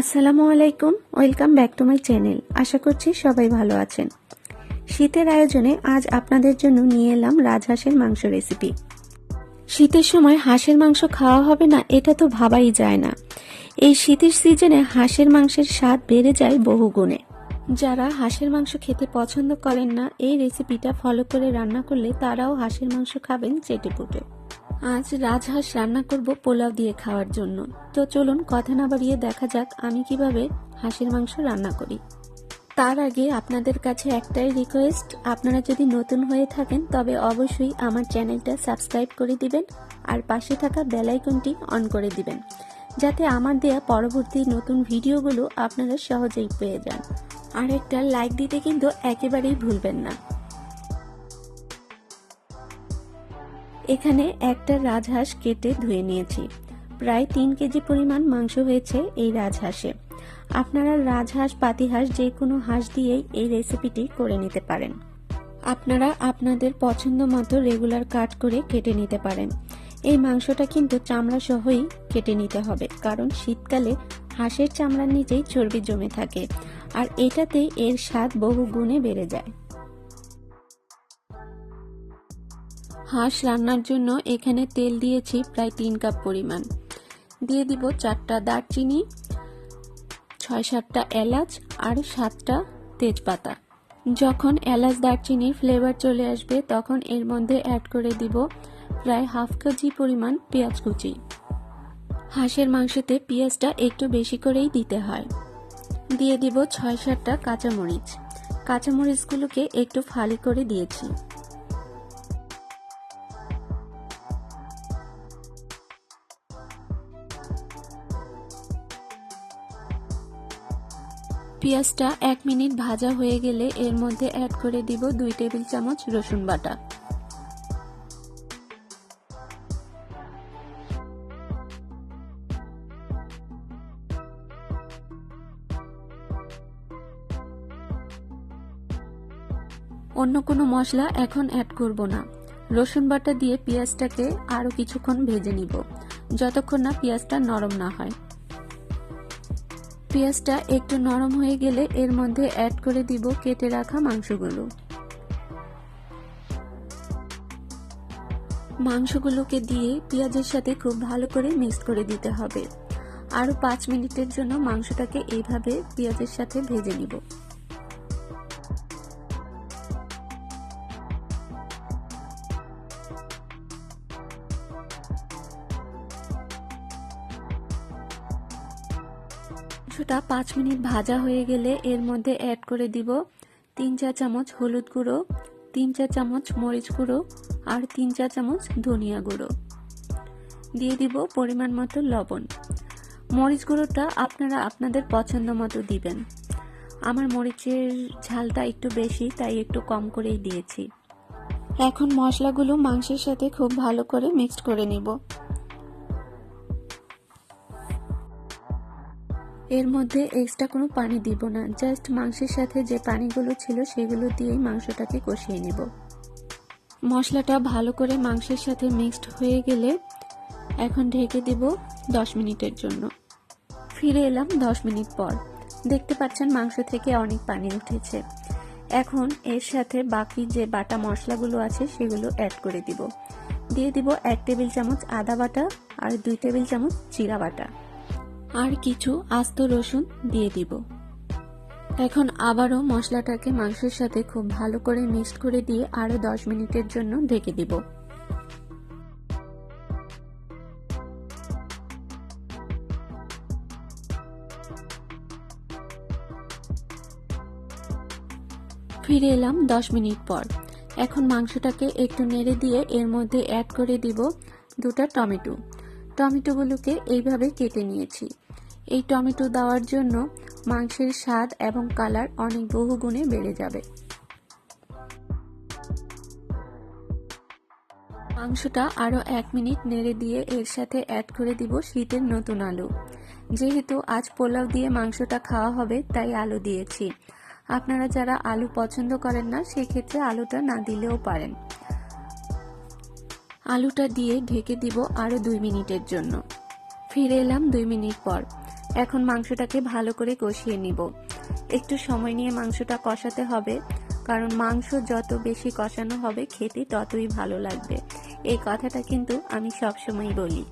আসসালামু আলাইকুম, welcome back to my channel. আশা করছি সবাই ভালো আছেন। শীতের আয়োজনে আজ আপনাদের জন্য নিয়ে এলাম রাজহাঁসের মাংস রেসিপি। শীতের সময় হাঁসের মাংস খাওয়া হবে না, এটা তো ভাবাই যায় না। এই শীতের সিজনে হাঁসের মাংসের স্বাদ বেড়ে যায় বহু গুণে যারা হাঁসের মাংস খেতে পছন্দ করেন না, এই রেসিপিটা ফলো করে রান্না করলে তারাও হাঁসের মাংস খাবেন চেটেপুটে। আজ রাজহাঁস রান্না করব পোলাও দিয়ে খাওয়ার জন্য। তো চলুন কথা না বাড়িয়ে দেখা যাক আমি কীভাবে হাঁসের মাংস রান্না করি। তার আগে আপনাদের কাছে একটাই রিকোয়েস্ট আপনারা যদি নতুন হয়ে থাকেন তবে অবশ্যই আমার চ্যানেলটা সাবস্ক্রাইব করে দিবেন আর পাশে থাকা বেল আইকনটি অন করে দিবেন। যাতে আমার দেয়া পরবর্তী নতুন ভিডিওগুলো আপনারা সহজেই পেয়ে যান। আর একটা লাইক দিতে কিন্তু একেবারেই ভুলবেন না। এখানে একটা রাজহাঁস কেটে ধুয়ে নিয়েছি। প্রায় তিন কেজি পরিমাণ মাংস হয়েছে এই রাজহাঁসে। আপনারা রাজহাঁস, পাতিহাঁস যে কোনো হাঁস দিয়েই এই রেসিপিটি করে নিতে পারেন। আপনারা আপনাদের পছন্দ মতো রেগুলার কাট করে কেটে নিতে পারেন। এই মাংসটা কিন্তু চামড়া সহই কেটে নিতে হবে, কারণ শীতকালে হাঁসের চামড়ার নিচেই চর্বি জমে থাকে, আর এটাতে এর স্বাদ বহু গুণে বেড়ে যায়। হাঁস রান্নার জন্য এখানে তেল দিয়েছি প্রায় তিন কাপ পরিমাণ। দিয়ে দিব চারটা দারচিনি, ছয় সাতটা এলাচ আর সাতটা তেজপাতা। যখন এলাচ দারচিনির ফ্লেভার চলে আসবে তখন এর মধ্যে অ্যাড করে দিব প্রায় হাফ কেজি পরিমাণ পেঁয়াজ কুচি। হাঁসের মাংসতে পেঁয়াজটা একটু বেশি করেই দিতে হয়। দিয়ে দিব ছয় সাতটা কাঁচামরিচ। কাঁচামরিচগুলোকে একটু ফালি করে দিয়েছি। পেঁয়াজটা এক মিনিট ভাজা হয়ে গেলে এর মধ্যে অ্যাড করে দিব দুই টেবিল চামচ রসুন বাটা। অন্য কোনো মশলা এখন অ্যাড করব না। রসুন বাটা দিয়ে পেঁয়াজটাকে আরও কিছুক্ষণ ভেজে নিব, যতক্ষণ না পেঁয়াজটা নরম না হয়। পেঁয়াজটা একটু নরম হয়ে গেলে এর মধ্যে অ্যাড করে দিব কেটে রাখা মাংসগুলো। মাংসগুলোকে দিয়ে পেঁয়াজের সাথে খুব ভালো করে মিক্স করে দিতে হবে। আরও পাঁচ মিনিটের জন্য মাংসটাকে এইভাবে পেঁয়াজের সাথে ভেজে নিব। মাংসটা পাঁচ মিনিট ভাজা হয়ে গেলে এর মধ্যে অ্যাড করে দিব তিন চা চামচ হলুদ গুঁড়ো, তিন চা চামচ মরিচ গুঁড়ো আর তিন চা চামচ ধনিয়া গুঁড়ো। দিয়ে দিব পরিমাণ মতো লবণ। মরিচ গুঁড়োটা আপনারা আপনাদের পছন্দ মতো দিবেন। আমার মরিচের ঝালটা একটু বেশি, তাই একটু কম করেই দিয়েছি। এখন মশলাগুলো মাংসের সাথে খুব ভালো করে মিক্সড করে নিব। এর মধ্যে এক্সট্রা কোনো পানি দিব না জাস্ট মাংসের সাথে যে পানিগুলো ছিল সেগুলো দিয়েই মাংসটাকে কষিয়ে নেব। মশলাটা ভালো করে মাংসের সাথে মিক্সড হয়ে গেলে এখন ঢেকে দেব দশ মিনিটের জন্য। ফিরে এলাম দশ মিনিট পর। দেখতে পাচ্ছেন মাংস থেকে অনেক পানি উঠেছে। এখন এর সাথে বাকি যে বাটা মশলাগুলো আছে সেগুলো অ্যাড করে দিব। দিয়ে দিব এক টেবিল চামচ আদা বাটা আর দুই টেবিল চামচ জিরা বাটা। আর কিছু আস্ত রসুন দিয়ে দিব। এখন আবারও মশলাটাকে মাংসের সাথে খুব ভালো করে মিক্সড করে দিয়ে আরও দশ মিনিটের জন্য ঢেকে দিব। ফিরে এলাম দশ মিনিট পর। এখন মাংসটাকে একটু নেড়ে দিয়ে এর মধ্যে অ্যাড করে দিব দুটা টমেটো। টমেটোগুলোকে এইভাবে কেটে নিয়েছি। এই টমেটো দেওয়ার জন্য মাংসের স্বাদ এবং কালার অনেক বহু গুণে বেড়ে যাবে। মাংসটা আরও এক মিনিট নেড়ে দিয়ে এর সাথে অ্যাড করে দিব শীতের নতুন আলু। যেহেতু আজ পোলাও দিয়ে মাংসটা খাওয়া হবে, তাই আলু দিয়েছি। আপনারা যারা আলু পছন্দ করেন না, সেক্ষেত্রে আলুটা না দিলেও পারেন। আলুটা দিয়ে ঢেকে দিব আরও দুই মিনিটের জন্য। ফিরে এলাম দুই মিনিট পর। এখন মাংসটাকে ভালো করে কষিয়ে নিব। একটু সময় নিয়ে মাংসটা কষাতে হবে, কারণ মাংস যত বেশি কষানো হবে খেতে ততই ভালো লাগবে। এই কথাটা কিন্তু আমি সবসময় বলি।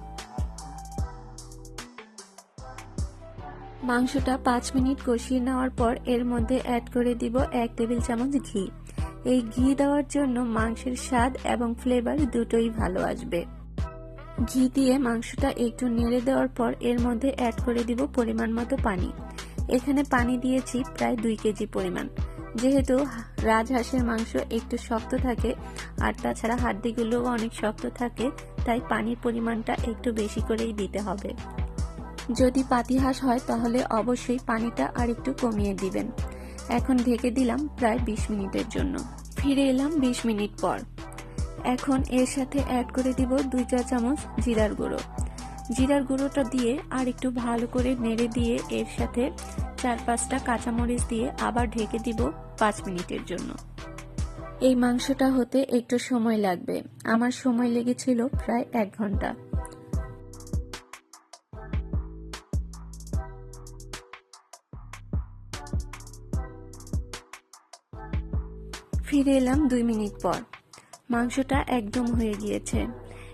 মাংসটা পাঁচ মিনিট কষিয়ে নেওয়ার পর এর মধ্যে অ্যাড করে দিব এক টেবিল চামচ ঘি। এই ঘি দেওয়ার জন্য মাংসের স্বাদ এবং ফ্লেভার দুটোই ভালো আসবে। ঘি দিয়ে মাংসটা একটু নেড়ে দেওয়ার পর এর মধ্যে অ্যাড করে দিব পরিমাণ মতো পানি। এখানে পানি দিয়েছি প্রায় দুই কেজি পরিমাণ। যেহেতু রাজহাঁসের মাংস একটু শক্ত থাকে আর তাছাড়া হাড্ডিগুলোও অনেক শক্ত থাকে, তাই পানির পরিমাণটা একটু বেশি করেই দিতে হবে। যদি পাতিহাঁস হয় তাহলে অবশ্যই পানিটা আর একটু কমিয়ে দিবেন। এখন ঢেকে দিলাম প্রায় বিশ মিনিটের জন্য। ফিরে এলাম বিশ মিনিট পর। এখন এর সাথে অ্যাড করে দিব দুই চা চামচ জিরার গুঁড়ো। জিরার গুঁড়োটা দিয়ে আর একটু ভালো করে নেড়ে দিয়ে এর সাথে চার পাঁচটা কাঁচামরিচ দিয়ে আবার ঢেকে দিব পাঁচ মিনিটের জন্য। এই মাংসটা হতে একটু সময় লাগবে। আমার সময় লেগেছিল প্রায় এক ঘণ্টা। ফিরে এলাম দুই মিনিট পর। মাংসটা একদম হয়ে গিয়েছে।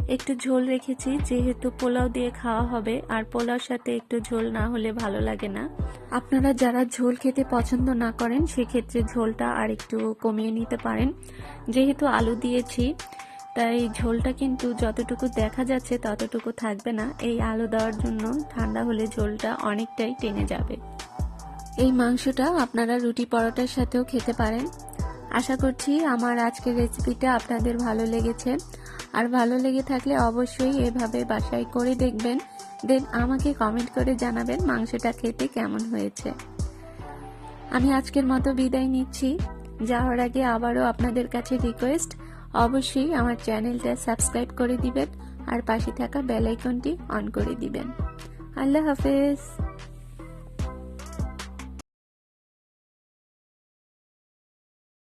একটু ঝোল রেখেছি, যেহেতু পোলাও দিয়ে খাওয়া হবে, আর পোলাওর সাথে একটু ঝোল না হলে ভালো লাগে না। আপনারা যারা ঝোল খেতে পছন্দ না করেন, সেক্ষেত্রে ঝোলটা আর একটু কমিয়ে নিতে পারেন। যেহেতু আলু দিয়েছি, তাই ঝোলটা কিন্তু যতটুকু দেখা যাচ্ছে ততটুকু থাকবে না। এই আলু দেওয়ার জন্য ঠান্ডা হলে ঝোলটা অনেকটাই টেনে যাবে। এই মাংসটা আপনারা রুটি পরোটার সাথেও খেতে পারেন। আশা করছি আমার আজকের রেসিপিটা আপনাদের ভালো লেগেছে। আর ভালো লেগে থাকলে অবশ্যই এভাবে বাসায় করে দেখবেন। দেন আমাকে কমেন্ট করে জানাবেন মাংসটা খেতে কেমন হয়েছে। আমি আজকের মতো বিদায় নিচ্ছি। যাওয়ার আগে আবারও আপনাদের কাছে রিকোয়েস্ট অবশ্যই আমার চ্যানেলটা সাবস্ক্রাইব করে দিবেন আর পাশে থাকা বেল আইকনটি অন করে দিবেন। আল্লাহ হাফেজ।